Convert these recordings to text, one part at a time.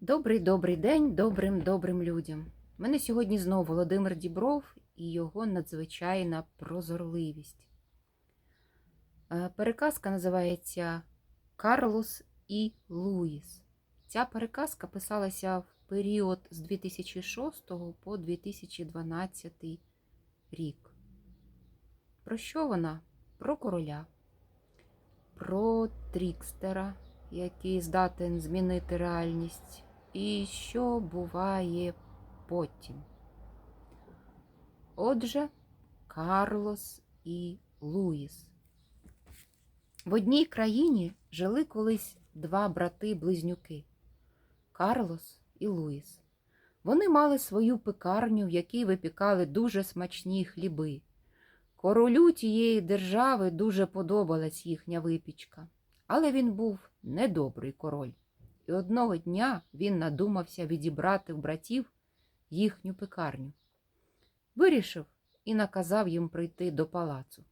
Добрий добрий день добрим добрим людям. Мене сьогодні знову Володимир Дібров і його надзвичайна прозорливість. Е, Переказка називається Карлос і Луїс. Ця переказка писалася в період з 2006 по 2012 рік. Про що вона? Про короля, про Трікстера, який здатен змінити реальність, і що буває потім. Отже, Карлос і Луїс. В одній країні жили колись два брати-близнюки Карлос і Луїс. Вони мали свою пекарню, в якій випікали дуже смачні хліби. Королю тієї держави дуже подобалась їхня випічка, але він був недобрий король, і одного дня він надумався відібрати в братів їхню пекарню. Вирішив і наказав їм прийти до палацу.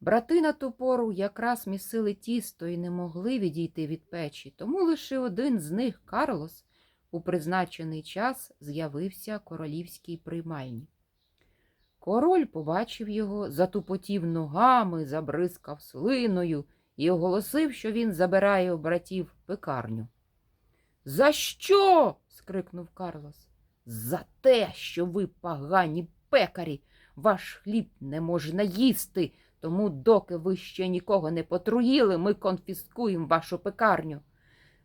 Брати на ту пору якраз місили тісто і не могли відійти від печі, тому лише один з них, Карлос, у призначений час з'явився королівській приймальні. Король побачив його, затупотів ногами, забризкав слиною і оголосив, що він забирає у братів пекарню. За що? скрикнув Карлос. За те, що ви погані пекарі, ваш хліб не можна їсти, тому, доки ви ще нікого не потруїли, ми конфіскуємо вашу пекарню.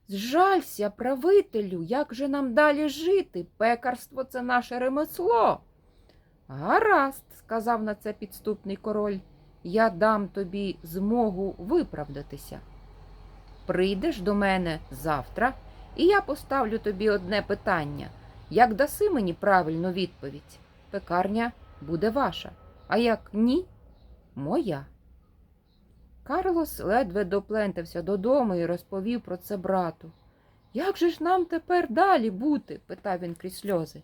Зжалься, правителю, як же нам далі жити? Пекарство це наше ремесло. Гаразд, сказав на це підступний король, я дам тобі змогу виправдатися. Прийдеш до мене завтра, і я поставлю тобі одне питання. Як даси мені правильну відповідь, пекарня буде ваша, а як ні, моя. Карлос ледве доплентався додому і розповів про це брату. Як же ж нам тепер далі бути? питав він крізь сльози.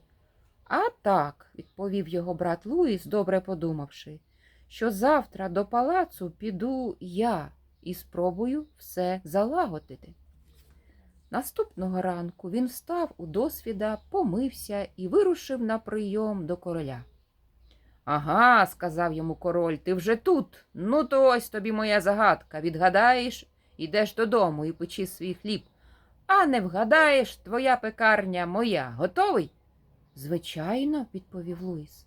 А так, відповів його брат Луїс, добре подумавши, що завтра до палацу піду я і спробую все залагодити. Наступного ранку він встав у досвіда, помився і вирушив на прийом до короля. Ага, сказав йому король, ти вже тут. Ну, то ось тобі моя загадка. Відгадаєш, ідеш додому і печи свій хліб. А не вгадаєш, твоя пекарня моя. Готовий? Звичайно, відповів Луїс.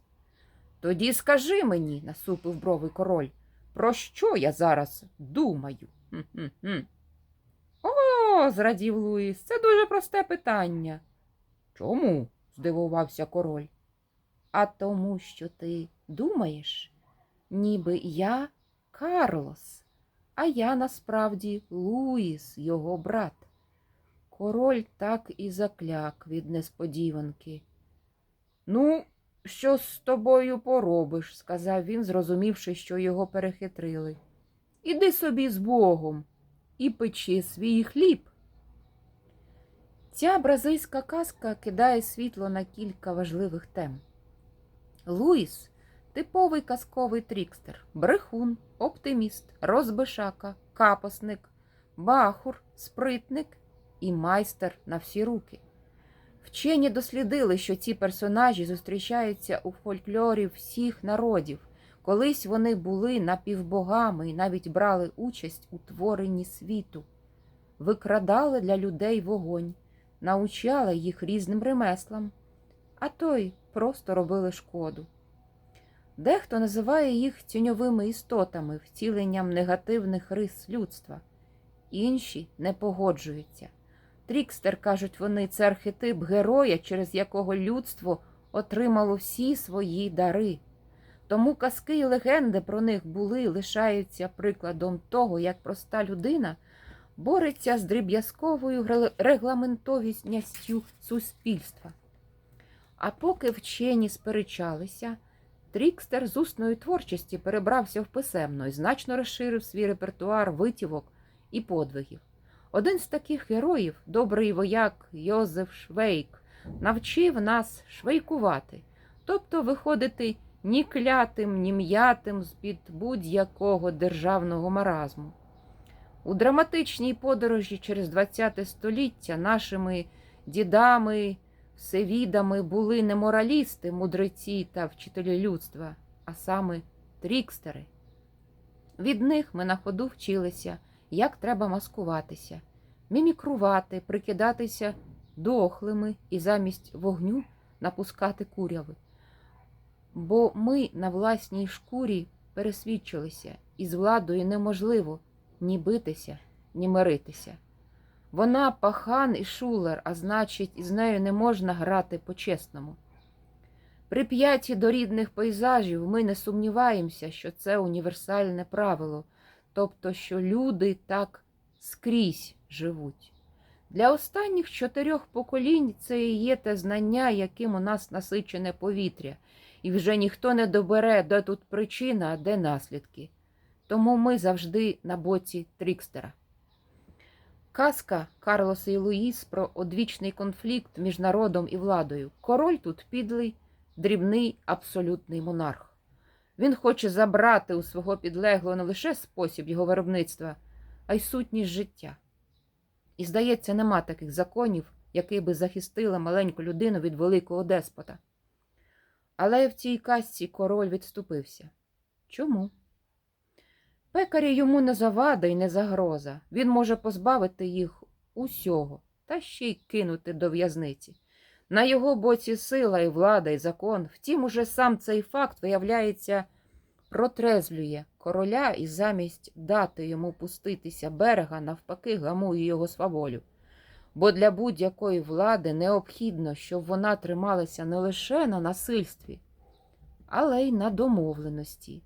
Тоді скажи мені, насупив брови король, про що я зараз думаю? Хм-хм-хм. О, зрадів Луїс, це дуже просте питання. Чому? здивувався король. А тому, що ти думаєш, ніби я Карлос, а я насправді Луїс, його брат. Король так і закляк від несподіванки. Ну, що з тобою поробиш, сказав він, зрозумівши, що його перехитрили. Іди собі з Богом і печи свій хліб. Ця бразильська казка кидає світло на кілька важливих тем. Луїс типовий казковий трікстер, брехун, оптиміст, розбишака, капосник, бахур, спритник і майстер на всі руки. Вчені дослідили, що ці персонажі зустрічаються у фольклорі всіх народів. Колись вони були напівбогами і навіть брали участь у творенні світу, викрадали для людей вогонь, научали їх різним ремеслам, а то й просто робили шкоду. Дехто називає їх тіньовими істотами, втіленням негативних рис людства, інші не погоджуються. Трікстер, кажуть вони, це архетип героя, через якого людство отримало всі свої дари. Тому казки і легенди про них були лишаються прикладом того, як проста людина бореться з дріб'язковою регламентовістю суспільства. А поки вчені сперечалися, Трікстер з усної творчості перебрався в писемну і значно розширив свій репертуар витівок і подвигів. Один з таких героїв, добрий вояк Йозеф Швейк, навчив нас швейкувати, тобто виходити ні клятим, ні м'ятим з-під будь-якого державного маразму. У драматичній подорожі через ХХ століття нашими дідами, всевідами були не моралісти, мудреці та вчителі людства, а саме трікстери. Від них ми на ходу вчилися, як треба маскуватися, мімікрувати, прикидатися дохлими і замість вогню напускати куряви. Бо ми на власній шкурі пересвідчилися, і з владою неможливо ні битися, ні миритися. Вона пахан і шулер, а значить, із нею не можна грати по-чесному. Прип'яті до рідних пейзажів ми не сумніваємося, що це універсальне правило, тобто, що люди так скрізь живуть. Для останніх чотирьох поколінь це і є те знання, яким у нас насичене повітря, і вже ніхто не добере, де тут причина, а де наслідки. Тому ми завжди на боці Трікстера. Казка Карлоса і Луїс про одвічний конфлікт між народом і владою. Король тут підлий, дрібний, абсолютний монарх. Він хоче забрати у свого підлеглого не лише спосіб його виробництва, а й сутність життя. І, здається, нема таких законів, які би захистили маленьку людину від великого деспота. Але в цій казці король відступився. Чому? Пекарі йому не завада і не загроза. Він може позбавити їх усього та ще й кинути до в'язниці. На його боці сила і влада, і закон. Втім, уже сам цей факт, виявляється, протрезвлює короля і замість дати йому пуститися берега, навпаки, гамує його сваволю. Бо для будь-якої влади необхідно, щоб вона трималася не лише на насильстві, але й на домовленості,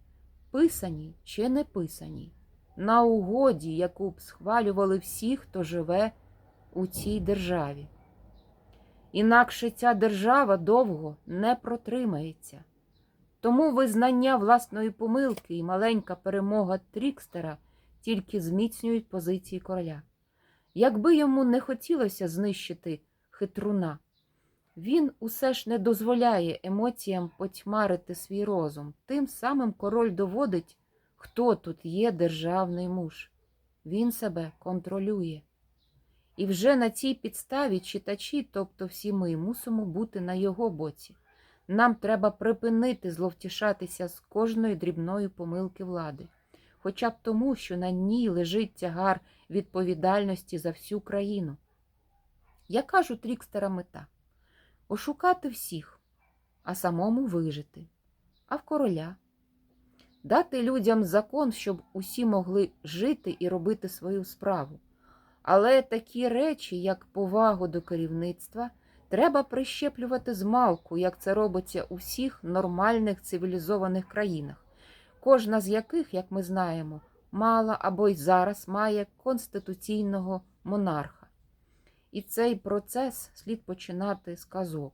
писані чи не писані, на угоді, яку б схвалювали всі, хто живе у цій державі. Інакше ця держава довго не протримається. Тому визнання власної помилки і маленька перемога Трікстера тільки зміцнюють позиції короля. Якби йому не хотілося знищити хитруна, він усе ж не дозволяє емоціям потьмарити свій розум. Тим самим король доводить, хто тут є державний муж. Він себе контролює. І вже на цій підставі читачі, тобто всі ми, мусимо бути на його боці. Нам треба припинити зловтішатися з кожної дрібної помилки влади, хоча б тому, що на ній лежить тягар відповідальності за всю країну. Я кажу трікстера мета ошукати всіх, а самому вижити, а в короля дати людям закон, щоб усі могли жити і робити свою справу. Але такі речі, як повагу до керівництва, треба прищеплювати з малку, як це робиться у всіх нормальних цивілізованих країнах, кожна з яких, як ми знаємо, мала або й зараз має конституційного монарха. І цей процес слід починати з казок.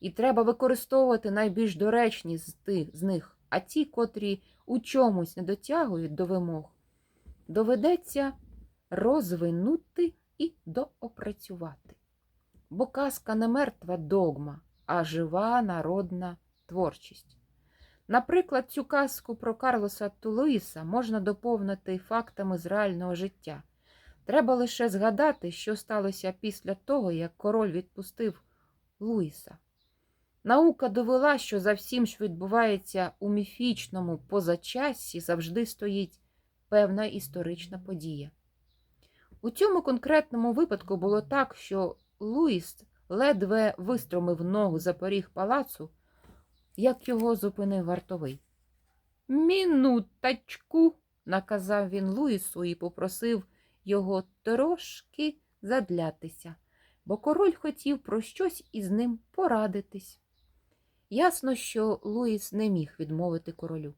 І треба використовувати найбільш доречні з, тих, з них, а ті, котрі у чомусь не дотягують до вимог, доведеться розвинути і доопрацювати. Бо казка не мертва догма, а жива народна творчість. Наприклад, цю казку про Карлоса Тулуїса можна доповнити фактами з реального життя. Треба лише згадати, що сталося після того, як король відпустив Луїса. Наука довела, що за всім, що відбувається у міфічному позачассі, завжди стоїть певна історична подія. У цьому конкретному випадку було так, що Луїс ледве вистромив ногу за поріг палацу, як його зупинив вартовий. Мінуточку, наказав він Луїсу і попросив його трошки задлятися, бо король хотів про щось із ним порадитись. Ясно, що Луїс не міг відмовити королю,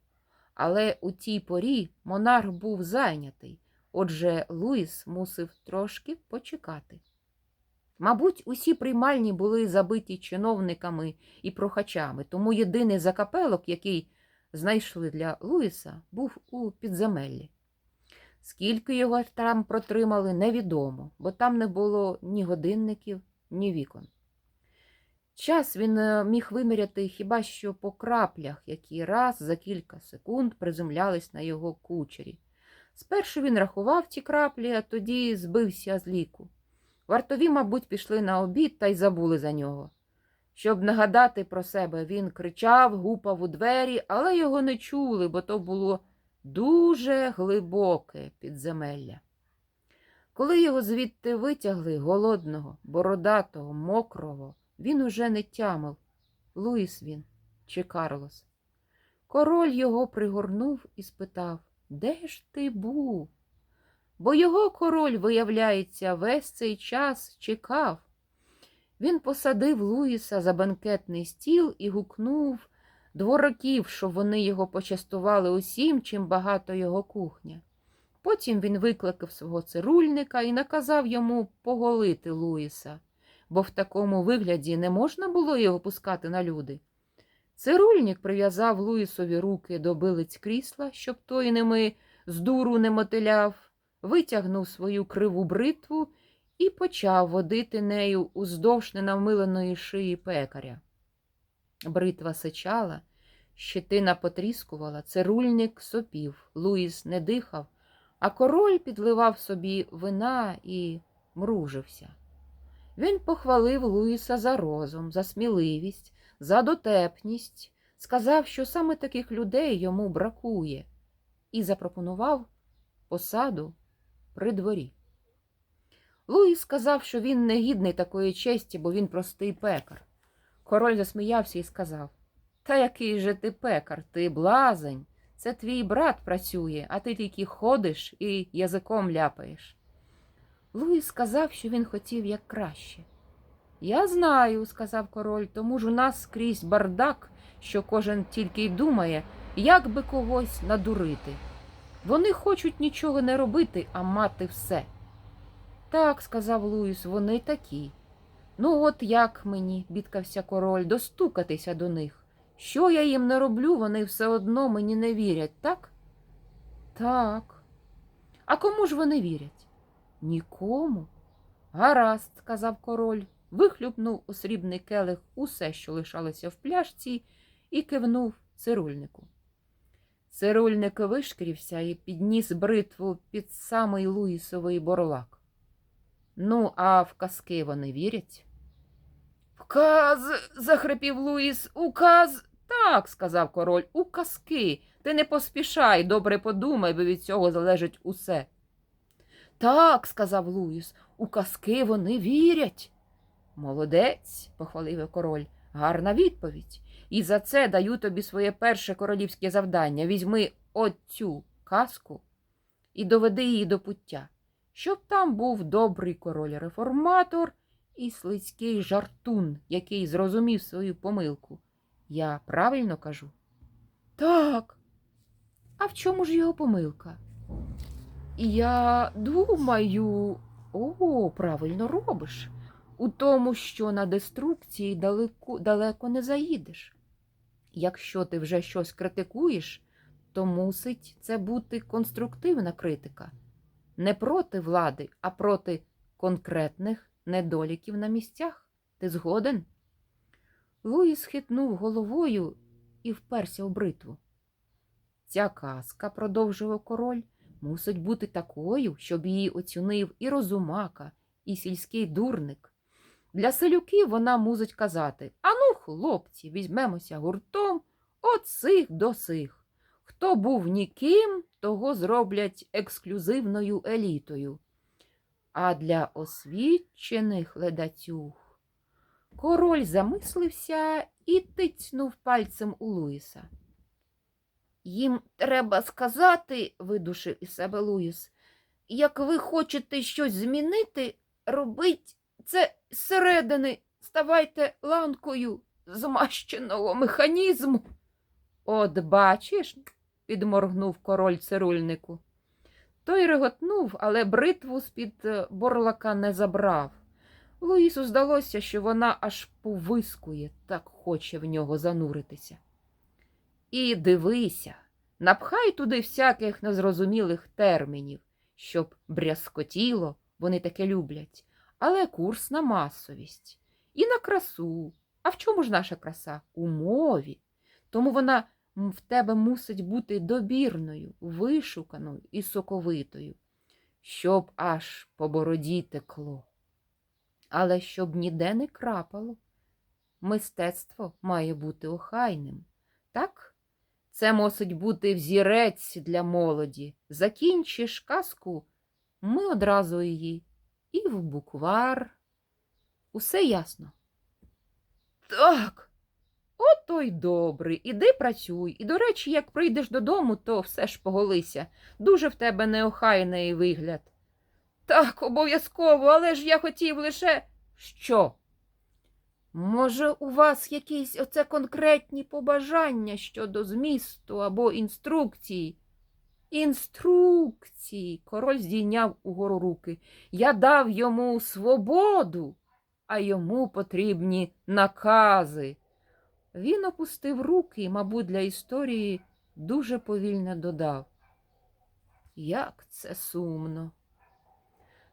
але у тій порі монарх був зайнятий. Отже, Луїс мусив трошки почекати. Мабуть, усі приймальні були забиті чиновниками і прохачами, тому єдиний закапелок, який знайшли для Луїса, був у підземеллі. Скільки його там протримали, невідомо, бо там не було ні годинників, ні вікон. Час він е, міг виміряти хіба що по краплях, які раз за кілька секунд приземлялись на його кучері. Спершу він рахував ті краплі, а тоді збився з ліку. Вартові, мабуть, пішли на обід та й забули за нього. Щоб нагадати про себе, він кричав, гупав у двері, але його не чули, бо то було дуже глибоке підземелля. Коли його звідти витягли голодного, бородатого, мокрого, він уже не тямив, Луїс він чи Карлос. Король його пригорнув і спитав, де ж ти був? Бо його король, виявляється, весь цей час чекав. Він посадив Луїса за банкетний стіл і гукнув двораків, щоб вони його почастували усім, чим багато його кухня. Потім він викликав свого цирульника і наказав йому поголити Луїса, бо в такому вигляді не можна було його пускати на люди. Цирульник прив'язав Луїсові руки до билиць крісла, щоб той ними з дуру не мотиляв, витягнув свою криву бритву і почав водити нею уздовж ненавмиленої шиї пекаря. Бритва сичала, щетина потріскувала, цирульник сопів, Луїс не дихав, а король підливав собі вина і мружився. Він похвалив Луїса за розум, за сміливість, за дотепність, сказав, що саме таких людей йому бракує, і запропонував посаду при дворі. Луїс сказав, що він не гідний такої честі, бо він простий пекар. Король засміявся і сказав Та який же ти пекар, ти блазень. Це твій брат працює, а ти тільки ходиш і язиком ляпаєш. Луїс сказав, що він хотів як краще. Я знаю, сказав король, тому ж у нас скрізь бардак, що кожен тільки й думає, як би когось надурити. Вони хочуть нічого не робити, а мати все. Так, сказав Луїс, вони такі. Ну, от як мені, бідкався король, достукатися до них. Що я їм не роблю, вони все одно мені не вірять, так? Так. А кому ж вони вірять? Нікому. Гаразд, сказав король, вихлюпнув у срібний келих усе, що лишалося в пляшці, і кивнув цирульнику. Цирульник вишкірився і підніс бритву під самий Луїсовий борлак. Ну, а в казки вони вірять? Вказ, захрипів Луїс, указ. Так, сказав король, у казки. Ти не поспішай, добре подумай, бо від цього залежить усе. Так, сказав Луїс, у казки вони вірять. Молодець, похвалив король, гарна відповідь. І за це даю тобі своє перше королівське завдання. Візьми оцю казку і доведи її до пуття, щоб там був добрий король-реформатор і слизький жартун, який зрозумів свою помилку. Я правильно кажу? Так. А в чому ж його помилка? Я думаю, о, правильно робиш. У тому, що на деструкції далеко, далеко не заїдеш. Якщо ти вже щось критикуєш, то мусить це бути конструктивна критика. Не проти влади, а проти конкретних недоліків на місцях. Ти згоден? Луїс хитнув головою і вперся в бритву. Ця казка, продовжував король, мусить бути такою, щоб її оцінив і розумака, і сільський дурник. Для селюків вона мусить казати Ану, хлопці, візьмемося гуртом от сих до сих. Хто був ніким, того зроблять ексклюзивною елітою. А для освічених ледацюг король замислився і тицьнув пальцем у Луїса. Їм треба сказати, видушив із себе Луїс, як ви хочете щось змінити, робіть це зсередини, ставайте ланкою змащеного механізму. От бачиш, підморгнув король цирульнику. Той реготнув, але бритву з-під е, борлака не забрав. Луїсу здалося, що вона аж повискує, так хоче в нього зануритися. І дивися, напхай туди всяких незрозумілих термінів, щоб брязкотіло, вони таке люблять, але курс на масовість і на красу. А в чому ж наша краса? У мові. Тому вона в тебе мусить бути добірною, вишуканою і соковитою, щоб аж по бороді текло. Але щоб ніде не крапало, мистецтво має бути охайним. Так? Це мусить бути взірець для молоді. Закінчиш казку, ми одразу її і в буквар. Усе ясно. Так. Ото й добре. Іди працюй. І, до речі, як прийдеш додому, то все ж поголися. Дуже в тебе неохайний вигляд. Так, обов'язково, але ж я хотів лише. Що? Може, у вас якісь оце конкретні побажання щодо змісту або інструкції? Інструкції. Король здійняв угору руки. Я дав йому свободу, а йому потрібні накази. Він опустив руки і, мабуть, для історії дуже повільно додав. Як це сумно.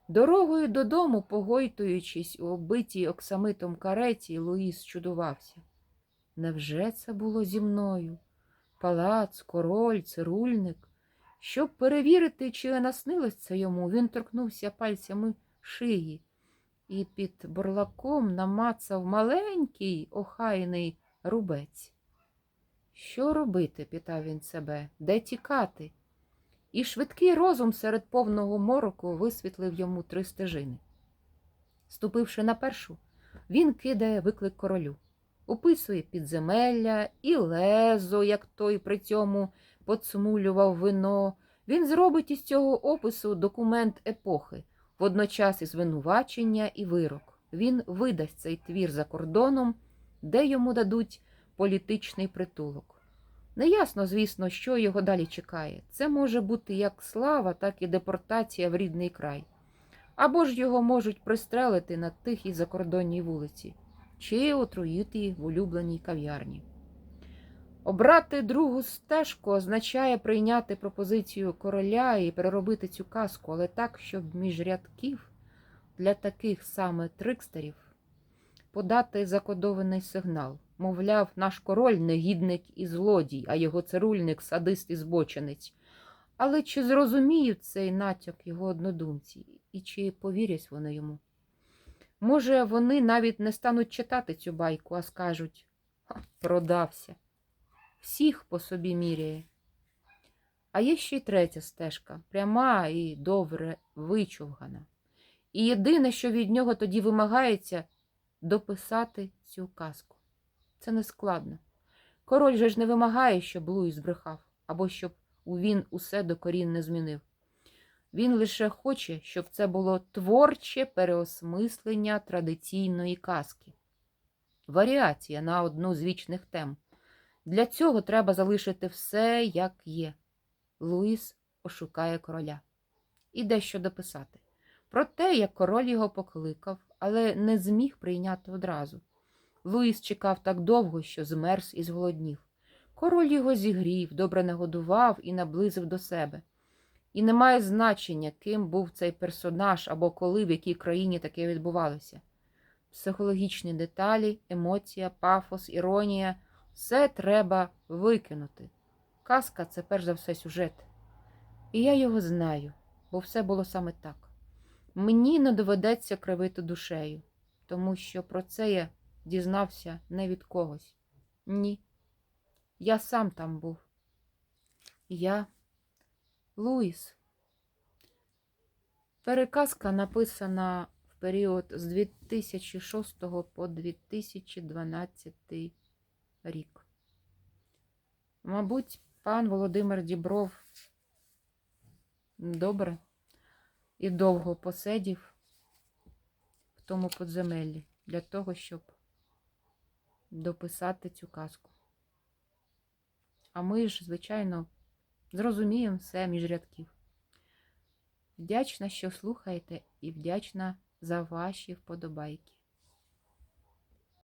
Дорогою додому, погойтуючись у оббитій оксамитом кареті, Луїс чудувався. Невже це було зі мною? Палац, король, цирульник. Щоб перевірити, чи наснилось це йому, він торкнувся пальцями шиї і під борлаком намацав маленький охайний рубець. Що робити? питав він себе, де тікати? І швидкий розум серед повного мороку висвітлив йому три стежини. Ступивши на першу, він кидає виклик королю, описує підземелля і лезо, як той при цьому поцмулював вино. Він зробить із цього опису документ епохи, водночас і звинувачення і вирок. Він видасть цей твір за кордоном, де йому дадуть політичний притулок. Неясно, звісно, що його далі чекає. Це може бути як слава, так і депортація в рідний край. Або ж його можуть пристрелити на тихій закордонній вулиці, чи отруїти в улюбленій кав'ярні. Обрати другу стежку означає прийняти пропозицію короля і переробити цю казку, але так, щоб між рядків для таких саме трикстерів подати закодований сигнал. Мовляв, наш король негідник і злодій, а його цирульник садист і збочинець. Але чи зрозуміють цей натяк його однодумці, і чи повірять вони йому? Може, вони навіть не стануть читати цю байку, а скажуть продався. Всіх по собі міряє. А є ще й третя стежка, пряма і добре вичовгана. І єдине, що від нього тоді вимагається, дописати цю казку. Це не складно. Король же ж не вимагає, щоб Луїс збрехав, або щоб він усе докорінне змінив. Він лише хоче, щоб це було творче переосмислення традиційної казки, варіація на одну з вічних тем. Для цього треба залишити все, як є. Луїс ошукає короля і дещо дописати. Про те, як король його покликав, але не зміг прийняти одразу. Луїс чекав так довго, що змерз і зголоднів. Король його зігрів, добре нагодував і наблизив до себе. І немає значення, ким був цей персонаж або коли в якій країні таке відбувалося. Психологічні деталі, емоція, пафос, іронія все треба викинути. Казка це перш за все сюжет. І я його знаю, бо все було саме так. Мені не доведеться кривити душею, тому що про це я дізнався не від когось. Ні. Я сам там був. Я Луїс. Переказка написана в період з 2006 по 2012 рік. Мабуть, пан Володимир Дібров добре і довго посидів в тому подземеллі для того, щоб дописати цю казку. А ми ж, звичайно, зрозуміємо все між рядків. Вдячна, що слухаєте, і вдячна за ваші вподобайки.